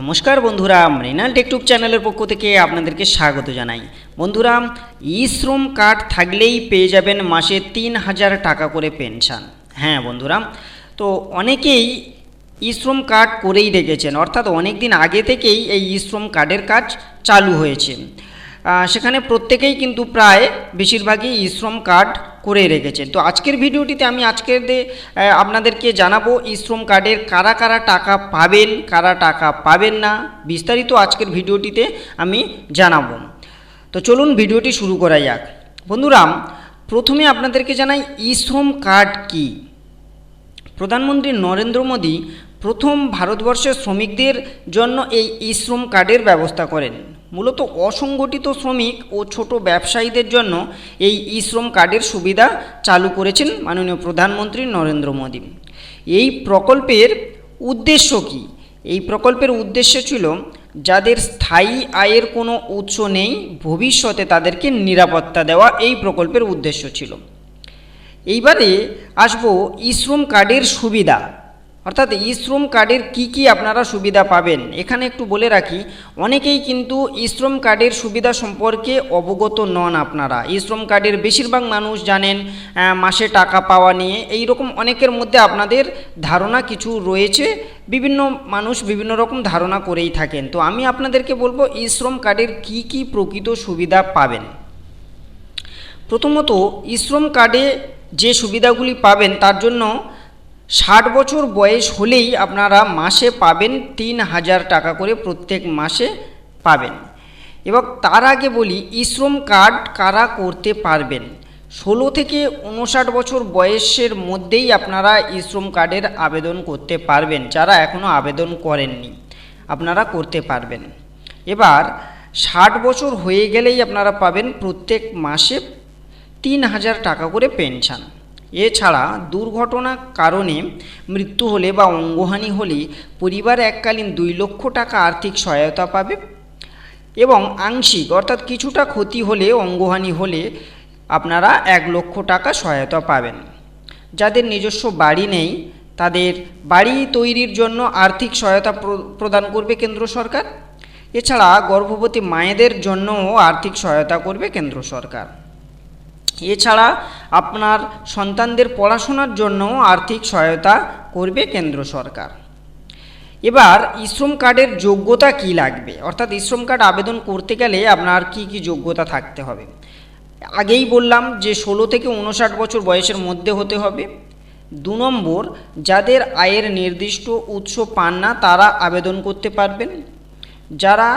নমস্কার বন্ধুরা, মৃণাল টেকটুব চ্যানেলের পক্ষ থেকে আপনাদেরকে স্বাগত জানাই। বন্ধুরা, ই শ্রম কার্ড থাকলেই পেয়ে যাবেন মাসে তিন হাজার টাকা করে পেনশন। হ্যাঁ বন্ধুরা, তো অনেকেই ই শ্রম কার্ড করেই রেখেছেন, অর্থাৎ অনেক দিন আগে থেকেই এই ই শ্রম কার্ডের কাজ চালু হয়েছে। সেখানে প্রত্যেকেই কিন্তু প্রায় বেশিরভাগই ই শ্রম কার্ড করে রেখেছেন। তো আজকের ভিডিওটিতে আমি আজকের আপনাদেরকে জানাব ই শ্রম কার্ডের কারা কারা টাকা পাবেন, কারা টাকা পাবেন না, বিস্তারিত আজকের ভিডিওটিতে আমি জানাব। তো চলুন ভিডিওটি শুরু করা যাক। বন্ধুরা, প্রথমে আপনাদেরকে জানাই, ই শ্রম কার্ড কী? প্রধানমন্ত্রী নরেন্দ্র মোদী প্রথম ভারতবর্ষের শ্রমিকদের জন্য এই ই শ্রম কার্ডের ব্যবস্থা করেন। মূলত অসংগঠিত শ্রমিক ও ছোট ব্যবসায়ীদের জন্য এই ই শ্রম কার্ডের সুবিধা চালু করেছেন মাননীয় প্রধানমন্ত্রী নরেন্দ্র মোদী। এই প্রকল্পের উদ্দেশ্য কী? এই প্রকল্পের উদ্দেশ্য ছিল যাদের স্থায়ী আয়ের কোনো উৎস নেই, ভবিষ্যতে তাদেরকে নিরাপত্তা দেওয়া এই প্রকল্পের উদ্দেশ্য ছিল। এইবারে আসব ইশ্রম কার্ডের সুবিধা। অর্থাৎ ইশ্রম কার্ডের কি কি আপনারা সুবিধা পাবেন? এখানে একটু বলে রাখি, অনেকেই কিন্তু ইশ্রম কার্ডের সুবিধা সম্পর্কে অবগত নন আপনারা। ইশ্রম কার্ডের বেশিরভাগ মানুষ জানেন মাসে টাকা পাওয়া নিয়ে। এই রকম অনেকের মধ্যে আপনাদের ধারণা কিছু রয়েছে। বিভিন্ন মানুষ বিভিন্ন রকম ধারণা করেই থাকেন। তো আমি আপনাদেরকে বলব ইশ্রম কার্ডের কি কি প্রকৃত সুবিধা পাবেন? প্রথমত ইশ্রম কার্ডে যে সুবিধাগুলি পাবেন, তার জন্য ষাট বছর বয়স হলেই আপনারা মাসে পাবেন তিন হাজার টাকা করে প্রত্যেক মাসে পাবেন। এবং তার আগে বলি, ইশ্রম কার্ড কারা করতে পারবেন? ষোলো থেকে উনষাট বছর বয়সের মধ্যেই আপনারা ইশ্রম কার্ডের আবেদন করতে পারবেন, যারা এখনও আবেদন করেননি। আপনারা করতে পারবেন। এবার, ষাট বছর হয়ে গেলেই আপনারা পাবেন প্রত্যেক মাসে তিন হাজার টাকা করে পেনশন। এছাড়া দুর্ঘটনার কারণে মৃত্যু হলে বা অঙ্গহানি হলে পরিবার এককালীন দুই লক্ষ টাকা আর্থিক সহায়তা পাবে এবং আংশিক, অর্থাৎ কিছুটা ক্ষতি হলে, অঙ্গহানি হলে আপনারা এক লক্ষ টাকা সহায়তা পাবেন। যাদের নিজস্ব বাড়ি নেই, তাদের বাড়ি তৈরির জন্য আর্থিক সহায়তা প্র- প্রদান করবে কেন্দ্র সরকার। এছাড়া গর্ভবতী মায়েদের জন্যও আর্থিক সহায়তা করবে কেন্দ্র সরকার। এছাড়া আপনার সন্তানদের পড়াশোনার জন্যও আর্থিক সহায়তা করবে কেন্দ্র সরকার। এবার ইশ্রম কার্ডের যোগ্যতা কি লাগবে? অর্থাৎ ইশ্রম কার্ড আবেদন করতে গেলে আপনার কি কি যোগ্যতা থাকতে হবে? আগেই বললাম যে ষোলো থেকে উনষাট বছর বয়সের মধ্যে হতে হবে। দু নম্বর, যাদের আয়ের নির্দিষ্ট উৎস পান না, তারা আবেদন করতে পারবেন। যারা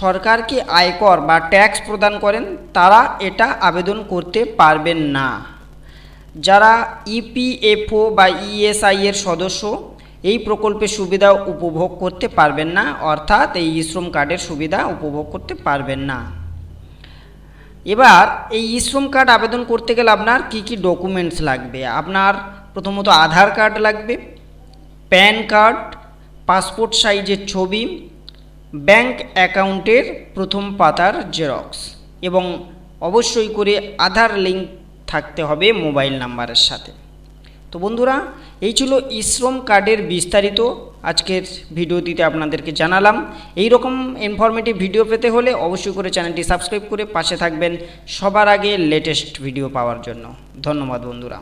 সরকারকে আয়কর বা ট্যাক্স প্রদান করেন, তারা এটা আবেদন করতে পারবেন না। যারা ইপিএফও বা ইএসআই এর সদস্য, এই প্রকল্পের সুবিধা উপভোগ করতে পারবেন না, অর্থাৎ এই শ্রম কার্ডের সুবিধা উপভোগ করতে পারবেন না। এবার এই শ্রম কার্ড আবেদন করতে গেলে আপনার কি কি ডকুমেন্টস লাগবে? আপনার প্রথমত আধার কার্ড লাগবে, প্যান কার্ড, পাসপোর্ট সাইজের ছবি ব্যাংক অ্যাকাউন্টের প্রথম পাতার জেরক্স এবং অবশ্যই করে আধার লিঙ্ক থাকতে হবে মোবাইল নাম্বারের সাথে। তো বন্ধুরা, এই ছিল ইশ্রম কার্ডের বিস্তারিত আজকের ভিডিওটিতে আপনাদেরকে জানালাম। এই রকম ইনফরমেটিভ ভিডিও পেতে হলে অবশ্যই করে চ্যানেলটি সাবস্ক্রাইব করে পাশে থাকবেন সবার আগে লেটেস্ট ভিডিও পাওয়ার জন্য। ধন্যবাদ বন্ধুরা।